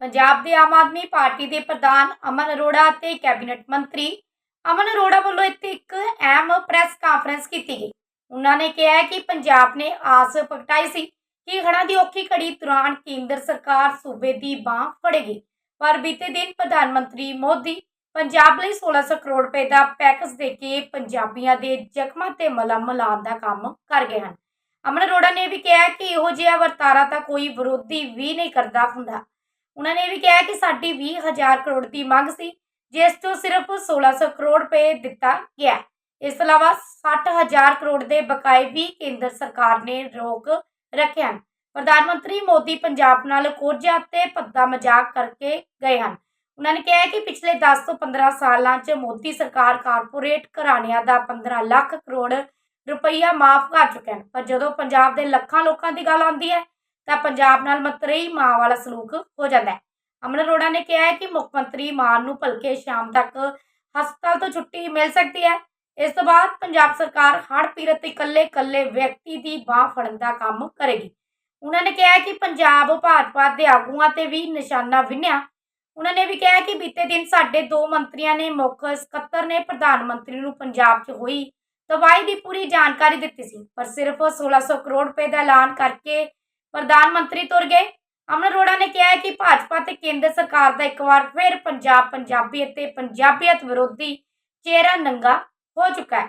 ਪੰਜਾਬ ਦੇ ਆਮ ਆਦਮੀ ਪਾਰਟੀ ਦੇ ਪ੍ਰਧਾਨ ਅਮਨ ਅਰੋੜਾ ਅਤੇ ਕੈਬਨਿਟ ਮੰਤਰੀ ਅਮਨ ਅਰੋੜਾ ਵੱਲੋਂ ਇੱਥੇ ਇੱਕ ਅਹਿਮ ਪ੍ਰੈਸ ਕਾਨਫਰੰਸ ਕੀਤੀ ਗਈ। ਉਹਨਾਂ ਨੇ ਕਿਹਾ ਕਿ ਪੰਜਾਬ ਨੇ ਆਸ ਪ੍ਰਗਟਾਈ ਸੀ ਕਿ ਹੜ੍ਹਾਂ ਦੀ ਔਖੀ ਘੜੀ ਦੌਰਾਨ ਕੇਂਦਰ ਸਰਕਾਰ ਸੂਬੇ ਦੀ ਬਾਹ ਫੜੇਗੀ। ਪਰ ਬੀਤੇ ਦਿਨ ਪ੍ਰਧਾਨ ਮੰਤਰੀ ਮੋਦੀ ਪੰਜਾਬ ਲਈ 1600 ਕਰੋੜ ਰੁਪਏ ਦਾ ਪੈਕੇਜ ਦੇ ਕੇ ਪੰਜਾਬੀਆਂ ਦੇ ਜ਼ਖਮਾਂ ਤੇ ਮਲਮ ਲਾਉਣ ਦਾ ਕੰਮ ਕਰ ਗਏ ਹਨ। ਅਮਨ ਅਰੋੜਾ ਨੇ ਵੀ ਕਿਹਾ ਕਿ ਇਹੋ ਜਿਹਾ ਵਰਤਾਰਾ ਤਾਂ ਕੋਈ ਵਿਰੋਧੀ ਵੀ ਨਹੀਂ ਕਰਦਾ ਹੁੰਦਾ। ਉਹਨਾਂ ਨੇ ਵੀ ਕਿਹਾ ਕਿ ਸਾਡੀ 20000 ਕਰੋੜ ਦੀ ਮੰਗ ਸੀ, ਜਿਸ ਤੋਂ ਸਿਰਫ 1600 ਕਰੋੜ ਰੁਪਏ ਦਿੱਤਾ ਗਿਆ ਇਸ ਤੋਂ ਇਲਾਵਾ 60000 ਕਰੋੜ ਦੇ ਬਕਾਏ ਵੀ ਕੇਂਦਰ ਸਰਕਾਰ ਨੇ ਰੋਕ ਰੱਖੇ ਹਨ। ਪ੍ਰਧਾਨ ਮੰਤਰੀ ਮੋਦੀ ਪੰਜਾਬ ਨਾਲ ਕੋਝਾ ਤੇ ਭੱਦਾ ਮਜ਼ਾਕ ਕਰਕੇ ਗਏ ਹਨ। ਉਹਨਾਂ ਨੇ ਕਿਹਾ ਕਿ ਪਿਛਲੇ 10 ਤੋਂ 15 ਸਾਲਾਂ 'ਚ ਮੋਦੀ ਸਰਕਾਰ ਕਾਰਪੋਰੇਟ ਘਰਾਣਿਆਂ ਦਾ 15 ਲੱਖ ਕਰੋੜ ਰੁਪਈਆ ਮਾਫ ਕਰ ਚੁੱਕੇ ਹਨ। ਪਰ ਜਦੋਂ ਪੰਜਾਬ ਦੇ ਲੱਖਾਂ ਲੋਕਾਂ ਦੀ ਗੱਲ ਆਉਂਦੀ ਹੈ ਤਾਂ ਪੰਜਾਬ ਨਾਲ ਮਤਰੇਈ ਮਾਂ ਵਾਲਾ ਸਲੂਕ ਹੋ ਜਾਂਦਾ ਹੈ। ਅਮਨ ਅਰੋੜਾ ਨੇ ਕਿਹਾ ਹੈ ਕਿ ਮੁੱਖ ਮੰਤਰੀ ਮਾਨ ਨੂੰ ਭਲਕੇ ਸ਼ਾਮ ਤੱਕ ਹਸਪਤਾਲ ਤੋਂ ਛੁੱਟੀ ਮਿਲ ਸਕਦੀ ਹੈ। ਇਸ ਤੋਂ ਬਾਅਦ ਪੰਜਾਬ ਸਰਕਾਰ ਹੜ੍ਹ ਪੀੜਤ ਇਕੱਲੇ ਇਕੱਲੇ ਵਿਅਕਤੀ ਦੀ ਬਾਹ ਫੜਨ ਦਾ ਕੰਮ ਕਰੇਗੀ। ਉਹਨਾਂ ਨੇ ਕਿਹਾ ਕਿ ਪੰਜਾਬ ਭਾਜਪਾ ਦੇ ਆਗੂਆਂ ਤੇ ਵੀ ਨਿਸ਼ਾਨਾ ਵਿੰਨਿਆ। ਉਹਨਾਂ ਨੇ ਵੀ ਕਿਹਾ ਕਿ ਬੀਤੇ ਦਿਨ ਸਾਡੇ ਦੋ ਮੰਤਰੀਆਂ ਨੇ ਮੁੱਖ ਸਕੱਤਰ ਨੇ ਪ੍ਰਧਾਨ ਮੰਤਰੀ ਨੂੰ ਪੰਜਾਬ 'ਚ ਹੋਈ ਤਬਾਹੀ ਦੀ ਪੂਰੀ ਜਾਣਕਾਰੀ ਦਿੱਤੀ ਸੀ। ਪਰ ਸਿਰਫ 1600 ਕਰੋੜ ਰੁਪਏ ਦਾ ਐਲਾਨ ਕਰਕੇ ਪ੍ਰਧਾਨ ਮੰਤਰੀ ਤੁਰ ਗਏ। ਅਮਨ ਅਰੋੜਾ ਨੇ ਕਿਹਾ ਕਿ ਭਾਜਪਾ ਤੇ ਕੇਂਦਰ ਸਰਕਾਰ ਦਾ ਇੱਕ ਵਾਰ ਫਿਰ ਪੰਜਾਬ ਪੰਜਾਬੀ ਅਤੇ ਪੰਜਾਬੀਅਤ ਵਿਰੋਧੀ ਚਿਹਰਾ ਨੰਗਾ ਹੋ ਚੁੱਕਾ ਹੈ।